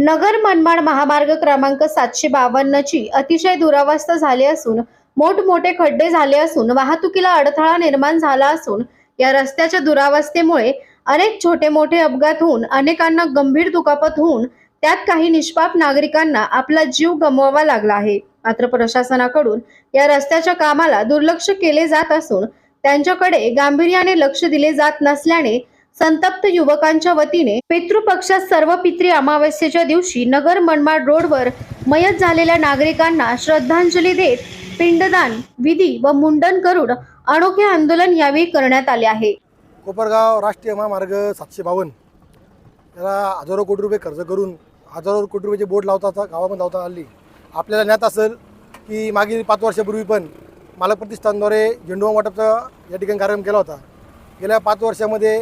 नगर मनमाड महामार्ग क्रमांक सातशे बावन्नची अतिशय दुरावस्था झाली असून मोठमोठे खड्डे झाले असून वाहतुकीला अडथळा निर्माण झाला असून या रस्त्याच्या दुरावस्थेमुळे अनेक छोटे मोठे अपघात होऊन अनेकांना गंभीर दुखापत होऊन त्यात काही निष्पाप नागरिकांना आपला जीव गमवावा लागला आहे. मात्र प्रशासनाकडून या रस्त्याच्या कामाला दुर्लक्ष केले जात असून त्यांच्याकडे गांभीर्याने लक्ष दिले जात नसल्याने संतप्त युवकांच्या वतीने पितृपक्षात सर्व पित्री अमावस्येच्या दिवशी नगर मनमाड रोडवर मयत झालेल्या नागरिकांना श्रद्धांजली देत पिंडदान विधी व मुंडन करून अनोखे आंदोलन यावेळी करण्यात आले आहे. कोपरगाव राष्ट्रीय महामार्ग सातशे बावन्न. त्याला हजारो कोटी रुपये खर्च करून हजारो कोटी रुपयाचे बोर्ड लावता गावामध्ये लावता आली. आपल्याला ज्ञात असेल की मागील पाच वर्षापूर्वी पण मालक प्रतिष्ठानद्वारे झेंडू वाटपचा या ठिकाणी कार्यक्रम केला होता. गेल्या पाच वर्षामध्ये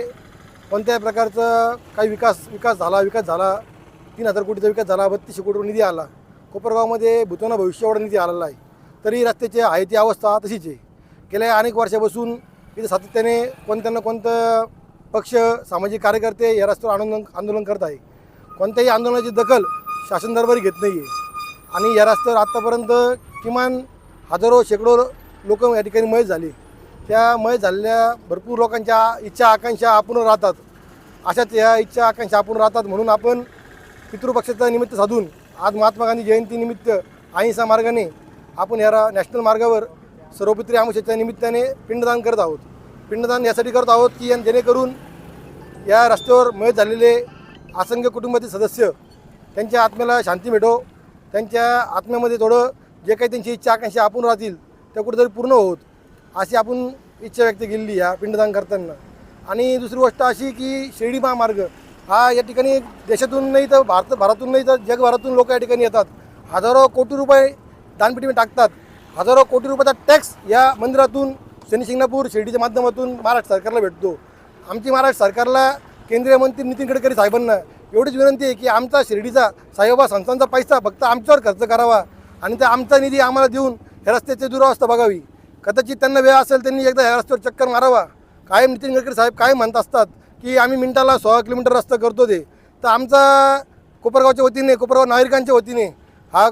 कोणत्याही प्रकारचं काही विकास विकास झाला विकास झाला तीन हजार कोटीचा विकास झाला बत्तीसशे कोटी निधी आला. कोपरगावमध्ये भूताना भविष्य एवढा निधी आलेला आहे. तरी रस्त्याची आहे ती अवस्था तशीच आहे. गेल्या अनेक वर्षापासून इथे सातत्याने कोणत्या ना कोणतं पक्ष सामाजिक कार्यकर्ते या रस्त्यावर आंदोलन आंदोलन करत आहे. कोणत्याही आंदोलनाची दखल शासन दरबारी घेत नाही आहे आणि या रस्त्यावर आत्तापर्यंत किमान हजारो शेकडो लोक या ठिकाणी मयत झाली. त्या मय झालेल्या भरपूर लोकांच्या इच्छा आकांक्षा आपण राहतात. अशाच ह्या इच्छा आकांक्षा आपण राहतात म्हणून आपण पितृपक्षाचा निमित्त साधून आज महात्मा गांधी जयंतीनिमित्त अहिंसा मार्गाने आपण या रा- नॅशनल मार्गावर सर्वपित्री आमुषाच्या निमित्ताने पिंडदान करत आहोत. पिंडदान यासाठी करत आहोत की जेणेकरून या रस्त्यावर मयत झालेले असंख्य कुटुंबातील सदस्य त्यांच्या आत्म्याला शांती भेटो त्यांच्या आत्म्यामध्ये थोडं जे काही त्यांची इच्छा आकांक्षा आपण राहतील त्या कुठेतरी पूर्ण होत. अशी आपण इच्छा व्यक्त केलेली या पिंडदान करताना आणि दुसरी गोष्ट अशी की शिर्डी महामार्ग हा या ठिकाणी देशातून नाही तर भारत भारतातून नाही तर जगभरातून लोक या ठिकाणी येतात. हजारो कोटी रुपये दानपेटीमध्ये टाकतात. हजारो कोटी रुपयाचा टॅक्स या मंदिरातून शनी शिंगणापूर शिर्डीच्या माध्यमातून महाराष्ट्र सरकारला भेटतो. आमची महाराष्ट्र सरकारला केंद्रीय मंत्री नितीन गडकरी साहेबांना एवढीच विनंती आहे की आमचा शिर्डीचा साईबाबा संस्थांचा पैसा फक्त आमच्यावर खर्च करावा आणि त्या आमचा निधी आम्हाला देऊन हे रस्त्याची दुरावस्था बघावी. कदाचित त्यांना वेळ असेल त्यांनी एकदा ह्या रस्त्यावर चक्कर मारावा. कायम नितीन गडकरी साहेब काय म्हणत असतात की आम्ही मिनिटाला सोळा किलोमीटर रस्ता करतो ते. तर आमचा कोपरगावच्या वतीने कोपरगाव नागरिकांच्या वतीने हा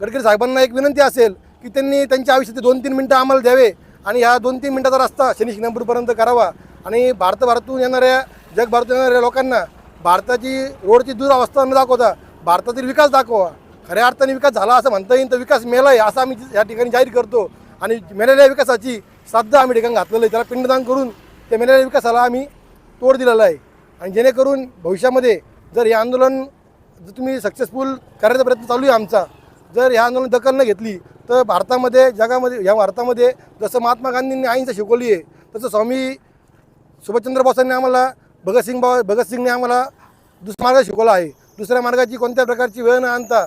गडकरी साहेबांना एक विनंती असेल की त्यांनी त्यांच्या आयुष्याचे दोन तीन मिनटं आम्हाला द्यावे आणि ह्या दोन तीन मिनटाचा रस्ता शनी शिंगणापूरपर्यंत करावा. आणि भारत भारतातून येणाऱ्या जगभरातून येणाऱ्या लोकांना भारताची रोडची दुरावस्था न दाखवता भारतातील विकास दाखवा. खऱ्या अर्थाने विकास झाला असं म्हणता येईल तर विकास मेला आहे असं आम्ही या ठिकाणी जाहीर करतो. आणि मेलेल्या विकासाची श्रद्धा आम्ही ठिकाणी घातलेलं आहे. त्याला पिंडदान करून त्या मेलेल्या विकासाला आम्ही तोड दिलेला आहे. आणि जेणेकरून भविष्यामध्ये जर हे आंदोलन जर तुम्ही सक्सेसफुल करायचा प्रयत्न चालू आहे आमचा जर ह्या आंदोलन दखल न घेतली तर भारतामध्ये जगामध्ये ह्या भारतामध्ये जसं महात्मा गांधींनी अहिंसा शिकवली आहे तसं स्वामी सुभाषचंद्र बोसांनी आम्हाला भगतसिंग बा भगतसिंगने आम्हाला दुसरा मार्ग शिकवला आहे. दुसऱ्या मार्गाची कोणत्या प्रकारची वेळ न आणता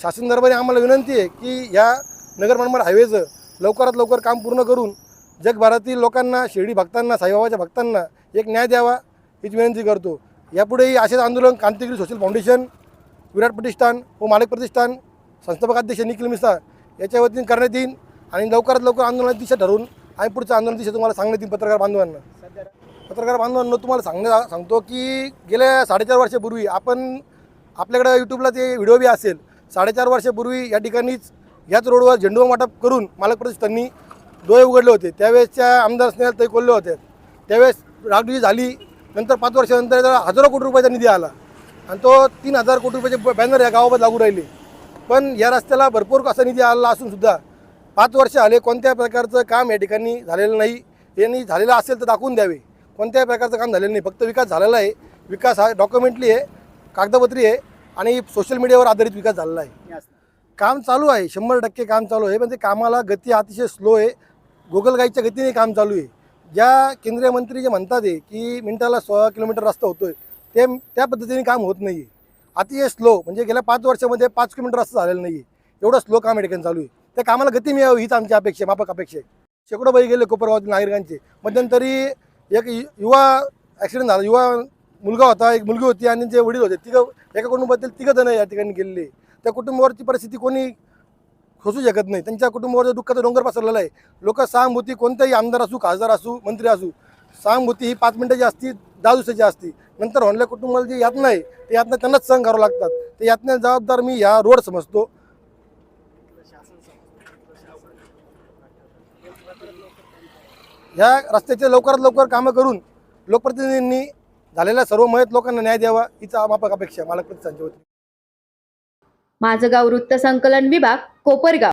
शासन दरबारी आम्हाला विनंती आहे की या नगर मनमाड हायवेचं लवकरात लवकर काम पूर्ण करून जगभरातील लोकांना शिर्डी भक्तांना साईबाबाच्या भक्तांना एक न्याय द्यावा हीच विनंती करतो. यापुढेही असेच आंदोलन क्रांतिगिरी सोशल फाउंडेशन विराट प्रतिष्ठान व मालक प्रतिष्ठान संस्थापक अध्यक्ष निखिल मिसा याच्या वतीने करण्यात येईल आणि लवकरात लवकर आंदोलनाची दिशा ठरवून आणि पुढचं आंदोलन दिशा तुम्हाला सांगण्यात येईल पत्रकार बांधवांना. पत्रकार बांधवांना तुम्हाला सांगण्या सांगतो की गेल्या साडेचार वर्षापूर्वी आपण आपल्याकडं यूट्यूबला ते व्हिडिओ बी असेल. साडेचार वर्षापूर्वी या ठिकाणीच याच रोडवर झेंडू वाटप करून मालक प्रतिष्ठाननी डोळे उघडले होते. त्यावेळेसच्या आमदार स्नेहाल ते कोल्हे होते. त्यावेळेस रागडी झाली. नंतर पाच वर्षानंतर हजारो कोटी रुपयाचा निधी आला. आणि तो तीन हजार कोटी रुपयाचे बॅनर या गावामध्ये लागू राहिले. पण या रस्त्याला भरपूर असा निधी आला असून सुद्धा पाच वर्ष आले कोणत्या प्रकारचं काम या ठिकाणी झालेलं नाही. यांनी झालेलं असेल तर दाखवून द्यावे. कोणत्याही प्रकारचं काम झालेलं नाही. फक्त विकास झालेला आहे. विकास हा डॉक्युमेंटली आहे कागदपत्री आहे आणि सोशल मीडियावर आधारित विकास झालेला आहे. काम चालू आहे शंभर टक्के काम चालू आहे पण ते कामाला गती अतिशय स्लो आहे. गोगलगाईच्या गतीने काम चालू आहे. ज्या केंद्रीय मंत्री जे म्हणतात आहे की मिनिटाला सोळा किलोमीटर रस्ता होतोय ते त्या पद्धतीने काम होत नाही आहे अतिशय स्लो म्हणजे गेल्या पाच वर्षामध्ये पाच किलोमीटर रस्ता झालेला नाही आहे एवढं स्लो काम या ठिकाणी चालू आहे. त्या कामाला गती मिळावी हीच आमची अपेक्षा मापक अपेक्षा आहे. शेकडो बाई गेले कोपरगावातील नागरिकांचे. मध्यंतरी एक यु- युवा ॲक्सिडेंट झाला. युवा मुलगा होता एक मुलगी होती आणि जे वडील होते तिघं एका कुटुंबातील तिघं जण या ठिकाणी गेलेले. त्या कुटुंबावरची परिस्थिती कोणी खोसू शकत नाही. त्यांच्या कुटुंबावर जो दुःखाचा डोंगर पसरलेला आहे लोक सहानुभूती कोणताही आमदार असू खासदार असू मंत्री असू सहानुभूती ही पाच मिनिटाची असती दहा दिवसाची असती. नंतर होणाऱ्या कुटुंबाला जी यातना आहे ते यातना त्यांनाच सहन करावं लागतात. ते यातना जबाबदार मी ह्या रोड समजतो. ह्या रस्त्याचे लवकरात लवकर कामं करून लोकप्रतिनिधींनी झालेल्या सर्व मयत लोकांना न्याय द्यावा हीच माफक अपेक्षा मला प्रतिसांची होती. माझं गाव वृत्त संकलन विभाग कोपरगाव.